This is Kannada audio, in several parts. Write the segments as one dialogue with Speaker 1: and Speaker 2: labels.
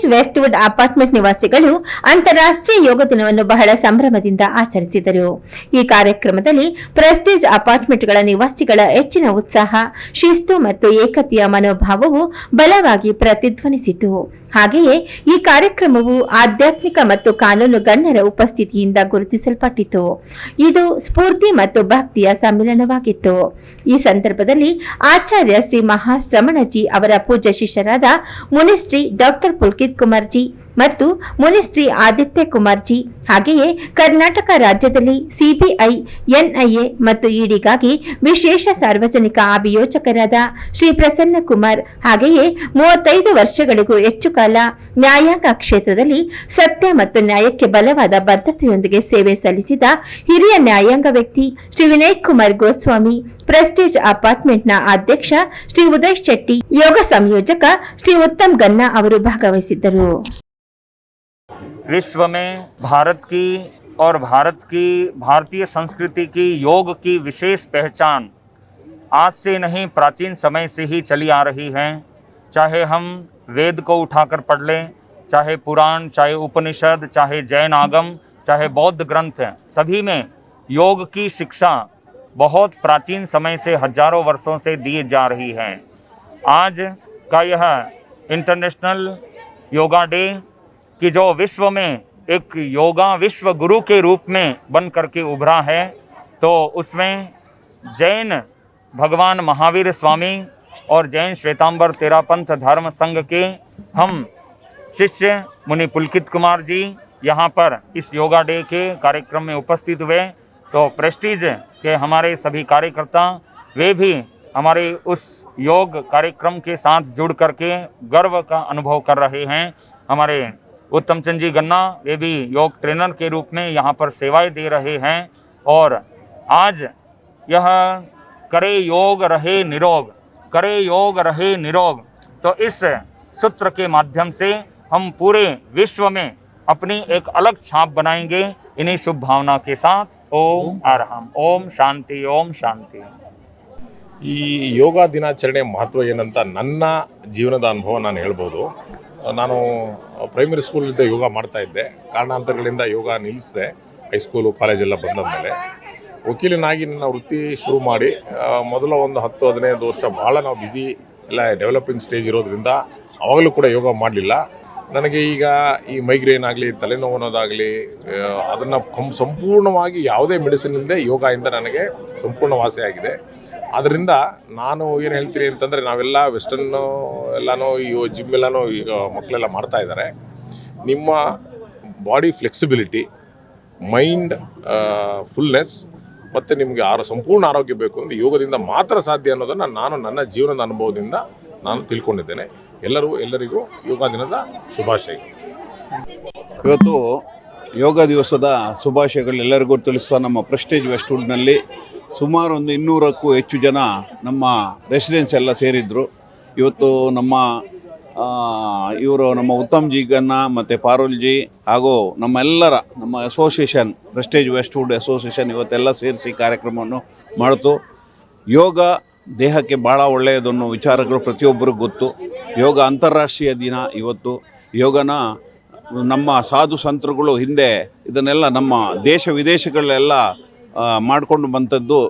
Speaker 1: ಪ್ರೆಸ್ಟೀಜ್ ವೆಸ್ಟ್ವುಡ್ ಅಪಾರ್ಟ್ಮೆಂಟ್ ನಿವಾಸಿಗಳು ಅಂತಾರಾಷ್ಟ್ರೀಯ ಯೋಗ ದಿನವನ್ನು ಬಹಳ ಸಂಭ್ರಮದಿಂದ ಆಚರಿಸಿದರು. ಈ ಕಾರ್ಯಕ್ರಮದಲ್ಲಿ ಪ್ರೆಸ್ಟೀಜ್ ಅಪಾರ್ಟ್ಮೆಂಟ್ಗಳ ನಿವಾಸಿಗಳ ಹೆಚ್ಚಿನ ಉತ್ಸಾಹ, ಶಿಸ್ತು ಮತ್ತು ಏಕತೆಯ ಮನೋಭಾವವು ಬಲವಾಗಿ ಪ್ರತಿಧ್ವನಿಸಿತು. ಹಾಗೆಯೇ ಈ ಕಾರ್ಯಕ್ರಮವು ಆಧ್ಯಾತ್ಮಿಕ ಮತ್ತು ಕಾನೂನು ಗಣ್ಯರ ಉಪಸ್ಥಿತಿಯಿಂದ ಗುರುತಿಸಲ್ಪಟ್ಟಿತು. ಇದು ಸ್ಫೂರ್ತಿ ಮತ್ತು ಭಕ್ತಿಯ ಸಮ್ಮಿಲನವಾಗಿತ್ತು. ಈ ಸಂದರ್ಭದಲ್ಲಿ ಆಚಾರ್ಯ ಶ್ರೀ ಮಹಾಶ್ರಮಣಜಿ ಅವರ ಪೂಜ್ಯ ಶಿಷ್ಯರಾದ ಮುನಿಶ್ರೀ ಡಾಕ್ಟರ್ ಪುಲ್ಕಿತ್ ಕುಮಾರ್ಜಿ ಮತ್ತು ಮುನಿಶ್ರೀ ಆದಿತ್ಯ ಕುಮಾರ್ಜಿ, ಹಾಗೆಯೇ ಕರ್ನಾಟಕ ರಾಜ್ಯದಲ್ಲಿ ಸಿಬಿಐ, ಎನ್ಐಎ ಮತ್ತು ಇಡಿಗಾಗಿ ವಿಶೇಷ ಸಾರ್ವಜನಿಕ ಅಭಿಯೋಜಕರಾದ ಶ್ರೀ ಪ್ರಸನ್ನ ಕುಮಾರ್, ಹಾಗೆಯೇ ಮೂವತ್ತೈದು ವರ್ಷಗಳಿಗೂ ಹೆಚ್ಚು ಕಾಲ ನ್ಯಾಯಾಂಗ ಕ್ಷೇತ್ರದಲ್ಲಿ ಸತ್ಯ ಮತ್ತು ನ್ಯಾಯಕ್ಕೆ ಬಲವಾದ ಬದ್ಧತೆಯೊಂದಿಗೆ ಸೇವೆ ಸಲ್ಲಿಸಿದ ಹಿರಿಯ ನ್ಯಾಯಾಂಗ ವ್ಯಕ್ತಿ ಶ್ರೀ ವಿನಯ್ ಕುಮಾರ್ ಗೋಸ್ವಾಮಿ, ಪ್ರೆಸ್ಟೀಜ್ ಅಪಾರ್ಟ್ಮೆಂಟ್ನ ಅಧ್ಯಕ್ಷ ಶ್ರೀ ಉದಯ್ ಶೆಟ್ಟಿ, ಯೋಗ ಸಂಯೋಜಕ ಶ್ರೀ ಉತ್ತಮ್ ಗನ್ನಾ ಅವರು ಭಾಗವಹಿಸಿದ್ದರು.
Speaker 2: विश्व में भारत की और भारत की, भारतीय संस्कृति की, योग की विशेष पहचान आज से नहीं, प्राचीन समय से ही चली आ रही है। चाहे हम वेद को उठाकर पढ़ लें, चाहे पुराण, चाहे उपनिषद, चाहे जैन आगम, चाहे बौद्ध ग्रंथ हैं, सभी में योग की शिक्षा बहुत प्राचीन समय से, हज़ारों वर्षों से दी जा रही है। आज का यह इंटरनेशनल योगा डे कि जो विश्व में एक योगा विश्व गुरु के रूप में बन करके उभरा है तो उसमें जैन भगवान महावीर स्वामी और जैन श्वेतांबर तेरापंथ धर्म संघ के हम शिष्य मुनि पुलकित कुमार जी यहाँ पर इस योगा डे के कार्यक्रम में उपस्थित हुए। तो प्रेस्टीज के हमारे सभी कार्यकर्ता, वे भी हमारे उस योग कार्यक्रम के साथ जुड़ करके गर्व का अनुभव कर रहे हैं। हमारे उत्तम चंद जी गन्ना वे भी योग ट्रेनर के रूप में यहाँ पर सेवाएं दे रहे हैं और आज यह करे योग रहे निरोग करे योग रहे निरोग तो इस सूत्र के माध्यम से हम पूरे विश्व में अपनी एक अलग छाप बनाएंगे इन्हीं शुभ भावना के साथ ओम अरहम ओम शांति ओम शांति
Speaker 3: ಈ ಯೋಗ ದಿನಾಚರಣೆ ಮಹತ್ವ ಏನಂತ ನನ್ನ ಜೀವನದ ಅನುಭವ ನಾನು ಹೇಳ್ಬೋದು ನಾನು ಪ್ರೈಮರಿ ಸ್ಕೂಲಿಂದ ಯೋಗ ಮಾಡ್ತಾ ಇದ್ದೆ. ಕಾರಣಾಂತರಗಳಿಂದ ಯೋಗ ನಿಲ್ಲಿಸಿದೆ ಹೈಸ್ಕೂಲು ಕಾಲೇಜೆಲ್ಲ ಬಂದ ಮೇಲೆ. ವಕೀಲನಾಗಿ ನನ್ನ ವೃತ್ತಿ ಶುರು ಮಾಡಿ ಮೊದಲ ಒಂದು ಹತ್ತು, ಹದಿನೈದು ವರ್ಷ ಭಾಳ ನಾವು ಬ್ಯುಸಿ ಎಲ್ಲ ಡೆವಲಪಿಂಗ್ ಸ್ಟೇಜ್ ಇರೋದ್ರಿಂದ ಅವಾಗಲೂ ಕೂಡ ಯೋಗ ಮಾಡಲಿಲ್ಲ. ನನಗೆ ಈಗ ಈ ಮೈಗ್ರೇನ್ ಆಗಲಿ, ತಲೆನೋವು ಅನ್ನೋದಾಗಲಿ ಅದನ್ನು ಕಂ ಸಂಪೂರ್ಣವಾಗಿ ಯಾವುದೇ ಮೆಡಿಸಿನ್ ಇಲ್ಲದೆ ಯೋಗದಿಂದ ನನಗೆ ಸಂಪೂರ್ಣ ವಾಸಿಯಾಗಿದೆ ಆದ್ದರಿಂದ ನಾನು ಏನು ಹೇಳ್ತೀನಿ ಅಂತಂದರೆ ನಾವೆಲ್ಲ ವೆಸ್ಟರ್ನು ಎಲ್ಲನೂ, ಈ ಜಿಮ್ ಎಲ್ಲನೂ ಈಗ ಮಕ್ಕಳೆಲ್ಲ ಮಾಡ್ತಾ ಇದ್ದಾರೆ ನಿಮ್ಮ ಬಾಡಿ ಫ್ಲೆಕ್ಸಿಬಿಲಿಟಿ ಮೈಂಡ್ ಫುಲ್ನೆಸ್ ಮತ್ತು ನಿಮಗೆ ಆರೋ, ಸಂಪೂರ್ಣ ಆರೋಗ್ಯ ಬೇಕು ಅಂದರೆ ಯೋಗದಿಂದ ಮಾತ್ರ ಸಾಧ್ಯ ಅನ್ನೋದನ್ನು ನಾನು ನನ್ನ ಜೀವನದ ಅನುಭವದಿಂದ ನಾನು ತಿಳ್ಕೊಂಡಿದ್ದೇನೆ. ಎಲ್ಲರೂ, ಎಲ್ಲರಿಗೂ ಯೋಗ ದಿನದ ಶುಭಾಶಯ.
Speaker 4: ಇವತ್ತು ಯೋಗ ದಿವಸದ ಶುಭಾಶಯಗಳೆಲ್ಲರಿಗೂ ತಿಳಿಸ್ತಾ ನಮ್ಮ ಪ್ರೆಸ್ಟೇಜ್ ವೆಸ್ಟ್ವುಡ್ನಲ್ಲಿ ಸುಮಾರು ಒಂದು ಇನ್ನೂರಕ್ಕೂ ಹೆಚ್ಚು ಜನ ನಮ್ಮ ರೆಸಿಡೆನ್ಸ್ ಎಲ್ಲ ಸೇರಿದ್ರು. ಇವತ್ತು ನಮ್ಮ ಇವರು ನಮ್ಮ ಉತ್ತಮ್ ಜಿ ಗನ್ನ ಮತ್ತು ಪಾರುಲ್ ಜಿ ಹಾಗೂ ನಮ್ಮೆಲ್ಲರ ನಮ್ಮ ಅಸೋಸಿಯೇಷನ್ ಪ್ರೆಸ್ಟೇಜ್ ವೆಸ್ಟ್ವುಡ್ ಅಸೋಸಿಯೇಷನ್ ಇವತ್ತೆಲ್ಲ ಸೇರಿಸಿ ಕಾರ್ಯಕ್ರಮವನ್ನು ಮಾಡಿತು. ಯೋಗ ದೇಹಕ್ಕೆ ಭಾಳ ಒಳ್ಳೆಯದನ್ನು ವಿಚಾರಗಳು ಪ್ರತಿಯೊಬ್ಬರಿಗೂ ಗೊತ್ತು. ಯೋಗ ಅಂತಾರಾಷ್ಟ್ರೀಯ ದಿನ ಇವತ್ತು. ಯೋಗನ ನಮ್ಮ ಸಾಧು ಸಂತರುಗಳು ಹಿಂದೆ ಇದನ್ನೆಲ್ಲ ನಮ್ಮ ದೇಶ ವಿದೇಶಗಳೆಲ್ಲ ಮಾಡಿಕೊಂಡು ಬಂದದ್ದು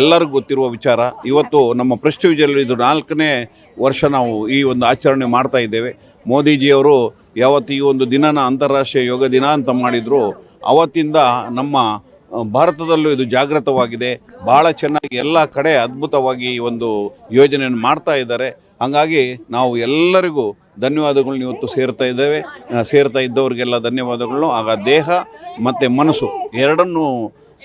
Speaker 4: ಎಲ್ಲರಿಗೂ ಗೊತ್ತಿರುವ ವಿಚಾರ. ಇವತ್ತು ನಮ್ಮ ಪ್ರೆಸ್ಟಿವಿಜಲ್ಲಿ ಇದು ನಾಲ್ಕನೇ ವರ್ಷ ನಾವು ಈ ಒಂದು ಆಚರಣೆ ಮಾಡ್ತಾ ಇದ್ದೇವೆ. ಮೋದಿಜಿಯವರು ಯಾವತ್ತು ಈ ಒಂದು ದಿನನ ಅಂತಾರಾಷ್ಟ್ರೀಯ ಯೋಗ ದಿನ ಅಂತ ಮಾಡಿದ್ರು, ಅವತ್ತಿಂದ ನಮ್ಮ ಭಾರತದಲ್ಲೂ ಇದು ಜಾಗೃತವಾಗಿದೆ. ಭಾಳ ಚೆನ್ನಾಗಿ ಎಲ್ಲ ಕಡೆ ಅದ್ಭುತವಾಗಿ ಈ ಒಂದು ಯೋಜನೆಯನ್ನು ಮಾಡ್ತಾ ಇದ್ದಾರೆ. ಹಾಗಾಗಿ ನಾವು ಎಲ್ಲರಿಗೂ ಧನ್ಯವಾದಗಳನ್ನ ಇವತ್ತು ಸೇರ್ತಾ ಇದ್ದೇವೆ. ಸೇರ್ತಾ ಇದ್ದವರಿಗೆಲ್ಲ ಧನ್ಯವಾದಗಳು. ಆಗ ದೇಹ ಮತ್ತು ಮನಸ್ಸು ಎರಡನ್ನೂ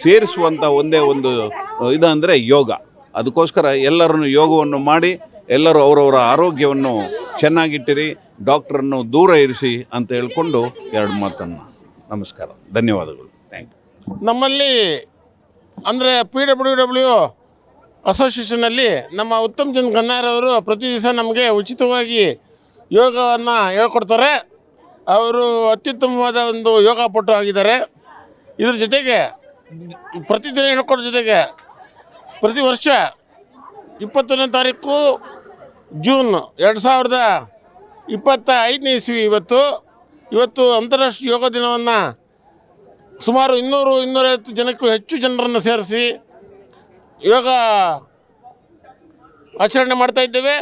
Speaker 4: ಸೇರಿಸುವಂಥ ಒಂದೇ ಒಂದು ಇದು ಇದಂದರೆ ಯೋಗ. ಅದಕ್ಕೋಸ್ಕರ ಎಲ್ಲರನ್ನು ಯೋಗವನ್ನು ಮಾಡಿ, ಎಲ್ಲರೂ ಅವರವರ ಆರೋಗ್ಯವನ್ನು ಚೆನ್ನಾಗಿಟ್ಟಿರಿ, ಡಾಕ್ಟ್ರನ್ನು ದೂರ ಇರಿಸಿ ಅಂತ ಹೇಳ್ಕೊಂಡು ಎರಡು ಮಾತನ್ನು. ನಮಸ್ಕಾರ. ಧನ್ಯವಾದಗಳು. ಥ್ಯಾಂಕ್ ಯು
Speaker 5: ನಮ್ಮಲ್ಲಿ ಅಂದರೆ ಪಿ ಡಬ್ಲ್ಯೂ ಡಬ್ಲ್ಯೂ ಅಸೋಸಿಯೇಷನಲ್ಲಿ ನಮ್ಮ ಉತ್ತಮ್ ಚಂದ್ ಗನ್ನಾರವರು ಪ್ರತಿ ದಿವಸ ನಮಗೆ ಉಚಿತವಾಗಿ ಯೋಗವನ್ನು ಹೇಳ್ಕೊಡ್ತಾರೆ. ಅವರು ಅತ್ಯುತ್ತಮವಾದ ಒಂದು ಯೋಗ ಪಟು ಆಗಿದ್ದಾರೆ. ಇದ್ರ ಜೊತೆಗೆ ಪ್ರತಿದಿನ ಹೇಳ್ಕೊಡೋ ಜೊತೆಗೆ ಪ್ರತಿ ವರ್ಷ ಇಪ್ಪತ್ತೊಂದನೇ ತಾರೀಕು ಜೂನ್ ಎರಡು ಸಾವಿರದ ಇಪ್ಪತ್ತ ಐದನೇ ಇಸ್ವಿ ಇವತ್ತು. ಇವತ್ತು ಅಂತಾರಾಷ್ಟ್ರೀಯ ಯೋಗ ದಿನವನ್ನು ಸುಮಾರು ಇನ್ನೂರು ಇನ್ನೂರೈವತ್ತು ಜನಕ್ಕೂ ಹೆಚ್ಚು ಜನರನ್ನು ಸೇರಿಸಿ ಯೋಗ ಆಚರಣೆ ಮಾಡ್ತಾ ಇದ್ದೇವೆ.